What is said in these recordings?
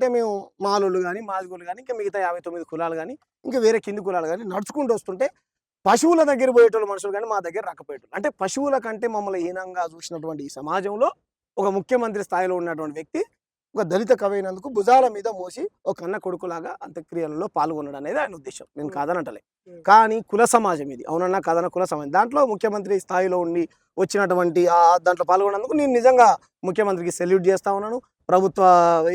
అంటే మేము మాలోళ్ళు కానీ మాదిగోళ్ళు కానీ ఇంకా మిగతా యాభై తొమ్మిది కులాలు కానీ ఇంకా వేరే కింది కులాలు కానీ నడుచుకుంటూ వస్తుంటే పశువుల దగ్గర పోయేటోళ్ళు మనుషులు కానీ మా దగ్గర రాకపోయేటోళ్ళు. అంటే పశువుల కంటే మమ్మల్ని హీనంగా చూసినటువంటి ఈ సమాజంలో ఒక ముఖ్యమంత్రి స్థాయిలో ఉన్నటువంటి వ్యక్తి ఒక దళిత కవి అయినందుకు భుజాల మీద మోసి ఒక కన్న కొడుకులాగా అంత్యక్రియలలో పాల్గొనడం అనేది ఆయన ఉద్దేశం. నేను కాదనంటలే. కానీ కుల సమాజం ఇది. అవునన్నా కాదన్న కుల సమాజం. దాంట్లో ముఖ్యమంత్రి స్థాయిలో ఉండి వచ్చినటువంటి ఆ దాంట్లో పాల్గొన్నందుకు నేను నిజంగా ముఖ్యమంత్రికి సెల్యూట్ చేస్తా ఉన్నాను. ప్రభుత్వ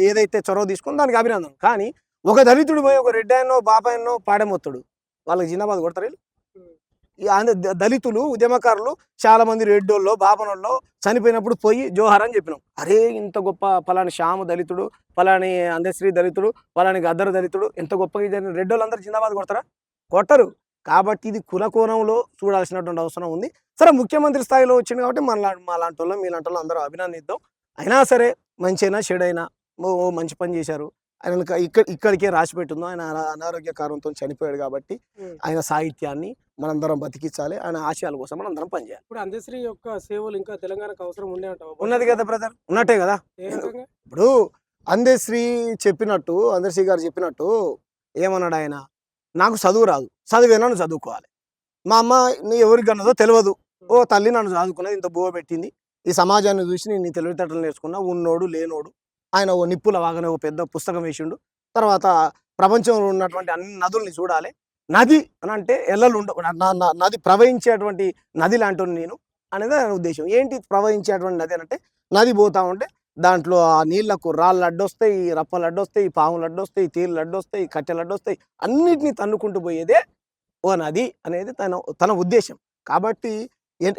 ఏదైతే చొరవ తీసుకుందో దానికి అభినందన కానీ ఒక దళితుడు పోయి ఒక రెడ్డి ఆయనో బాబాయనో పాడెమొత్తుడు వాళ్ళకి జిందాబాద్ కొడతారు ఆంధ్ర దళితులు ఉద్యమకారులు చాలా మంది రెడ్డోళ్ళు బాపనోళ్ళు చనిపోయినప్పుడు పోయి జోహార్ అని చెప్పినాం. అరే ఇంత గొప్ప పలాని శ్యాము దళితుడు పలాని అందశ్రీ దళితుడు పలాని గద్దరు దళితుడు ఎంత గొప్పగా జరిగిన రెడ్డోళ్ళు అందరూ జిందాబాద్ కొడతారా? కొట్టరు. కాబట్టి ఇది కుల కోణంలో చూడాల్సినటువంటి అవసరం ఉంది. సరే ముఖ్యమంత్రి స్థాయిలో వచ్చింది కాబట్టి మన మా లాంటి వాళ్ళు మీలాంటి వాళ్ళు అందరూ అభినందిద్దాం. అయినా సరే మంచి అయినా చెడైనా ఓ మంచి పని చేశారు. ఆయన ఇక్కడ ఇక్కడికే రాసి పెట్టిందో ఆయన అనా- అనారోగ్య కారణంతో చనిపోయాడు కాబట్టి. ఆయన సాహిత్యాన్ని మనందరం బతికించాలి ఆయన ఆశయాల కోసం మనందరం పనిచేయాలి. ఇప్పుడు అందశ్రీ యొక్క సేవలు ఇంకా తెలంగాణకు అవసరం ఉండే అంటావా? ఉన్నది కదా బ్రదర్ ఉన్నట్టే కదా? ఇప్పుడు అందశ్రీ చెప్పినట్టు అందశ్రీ గారు చెప్పినట్టు ఏమన్నాడు ఆయన? నాకు చదువు రాదు. చదివే నన్ను చదువుకోవాలి. మా అమ్మ నీ ఎవరికి అన్నదో తెలియదు ఓ తల్లి నన్ను చదువుకున్నది ఇంత బువ్వ పెట్టింది. ఈ సమాజాన్ని చూసి నేను నీ తెలివితేటలు నేర్చుకున్నా ఉన్నోడు లేనోడు. ఆయన ఓ నిప్పుల వాగనే ఓ పెద్ద పుస్తకం వేసిండు. తర్వాత ప్రపంచంలో ఉన్నటువంటి అన్ని నదుల్ని చూడాలి. నది అని అంటే ఎల్లలు ఉండ నది ప్రవహించేటువంటి నది లాంటి నేను అనేది నా ఉద్దేశం. ఏంటి ప్రవహించేటువంటి నది అంటే నది పోతా ఉంటే దాంట్లో ఆ నీళ్ళకు రాళ్ళు అడ్డొస్తాయి రప్పలు అడ్డొస్తాయి పాములు అడ్డొస్తాయి తీర్లు అడ్డొస్తాయి కట్టెలు అడ్డొస్తాయి అన్నిటినీ తన్నుకుంటూ పోయేదే ఓ నది అనేది తన తన ఉద్దేశం. కాబట్టి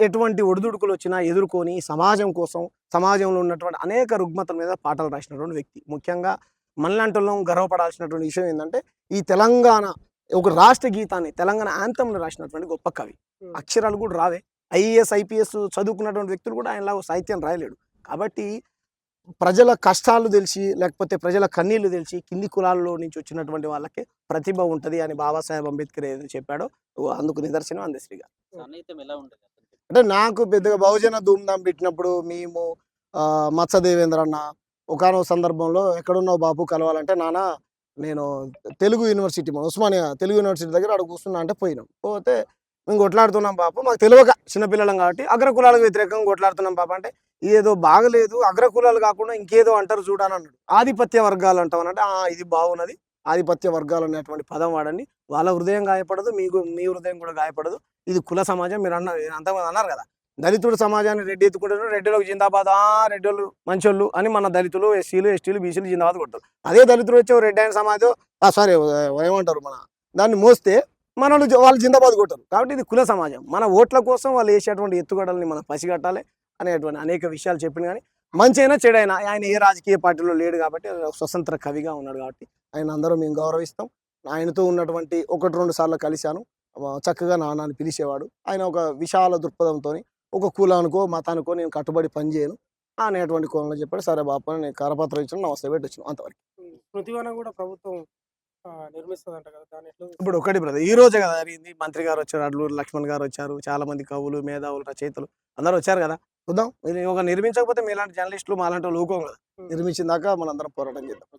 ఎటువంటి ఒడిదుడుకులు వచ్చినా ఎదుర్కొని సమాజం కోసం సమాజంలో ఉన్నటువంటి అనేక రుగ్మతల మీద పాటలు రాసినటువంటి వ్యక్తి. ముఖ్యంగా మనలాంటి వాళ్ళం గర్వపడాల్సినటువంటి విషయం ఏంటంటే ఈ తెలంగాణ ఒక రాష్ట్ర గీతాన్ని తెలంగాణ యాంతంలో రాసినటువంటి గొప్ప కవి. అక్షరాలు కూడా రావే ఐఏఎస్ ఐపీఎస్ చదువుకున్నటువంటి వ్యక్తులు కూడా ఆయనలా సాహిత్యం రాయలేడు కాబట్టి ప్రజల కష్టాలు తెలిసి లేకపోతే ప్రజల కన్నీళ్ళు తెలిసి కింది కులాల్లో నుంచి వచ్చినటువంటి వాళ్ళకి ప్రతిభ ఉంటుంది అని బాబాసాహెబ్ అంబేద్కర్ ఏదో చెప్పాడో అందుకు నిదర్శనం అందశ్రీ గారు ఉంటుంది అతనికి? అంటే నాకు పెద్దగా బహుజన ధూమ్ధాం పెట్టినప్పుడు మేము ఆ, మత్స దేవేంద్ర అన్న ఒకనొక సందర్భంలో ఎక్కడున్నావు బాబు కలవాలంటే నాన్న నేను తెలుగు యూనివర్సిటీ ఉస్మానియా తెలుగు యూనివర్సిటీ దగ్గర అక్కడ కూర్చున్నా అంటే పోయినాం. పోతే మేము కొట్లాడుతున్నాం పాప. మాకు తెలియక చిన్నపిల్లలం కాబట్టి అగ్రకులాలకు వ్యతిరేకంగా కొట్లాడుతున్నాం పాప. అంటే ఏదో బాగలేదు. అగ్రకులాలు కాకుండా ఇంకేదో అంటారు చూడని అన్నాడు. ఆధిపత్య వర్గాలు అంటాం అంటే "ఆ, ఇది బాగున్నది. ఆధిపత్య వర్గాలు అనేటువంటి పదం వాడండి. వాళ్ళ హృదయం గాయపడదు. మీకు మీ హృదయం కూడా గాయపడదు. ఇది కుల సమాజం. మీరు అన్న అంతమంది అన్నారు కదా. దళితుడు సమాజాన్ని రెడ్డి ఎత్తుకుంటారు రెడ్డిలోకి జిందాబాద్ ఆ రెడ్డిలు మంచోళ్ళు అని మన దళితులు ఎస్సీలు ఎస్టీలు బీసీలు జిందాబాద్ కొడతారు. అదే దళితుడు వచ్చి రెడ్డి అయిన సమాజం సారీ ఏమంటారు మన దాన్ని మోస్తే మన వాళ్ళు జిందాబాద్ కొట్టారు కాబట్టి ఇది కుల సమాజం. మన ఓట్ల కోసం వాళ్ళు వేసేటువంటి ఎత్తుగడల్ని మనం పసిగట్టాలి అనేటువంటి అనేక విషయాలు చెప్పిన కానీ మంచి అయినా చెడైనా ఆయన ఏ రాజకీయ పార్టీలో లేడు కాబట్టి స్వతంత్ర కవిగా ఉన్నాడు కాబట్టి ఆయన అందరూ మేము గౌరవిస్తాం. ఆయనతో ఉన్నటువంటి ఒకటి రెండు సార్లు కలిశాను. చక్కగా నాన్నని పిలిచేవాడు. ఆయన ఒక విశాల దృక్పథంతో ఒక కులానికో మతానికో నేను కట్టుబడి పనిచేయను అనేటువంటి కోణంలో చెప్పాడు. సరే బాప నేను కరపత్రం ఇచ్చిన నమస్తే పెట్టి వచ్చిన అంతవరకు. స్మృతివనం కూడా ప్రభుత్వం నిర్మిస్తుందంట కదా దాని ఎట్లా చూస్తారు? ఇప్పుడు ఒకటి బ్రదర్ ఈ రోజే కదా జరిగింది. మంత్రి గారు వచ్చారు అడ్లూరు లక్ష్మణ్ గారు వచ్చారు చాలా మంది కవులు మేధావులు రచయితలు అందరూ వచ్చారు కదా. చూద్దాం. ఇది ఒక నిర్మించకపోతే మీలాంటి జర్నలిస్టులు మాలాంటి వాళ్ళు ఊకోం కదా. నిర్మించిన దాకా మనందరం పోరాటం చేద్దాం.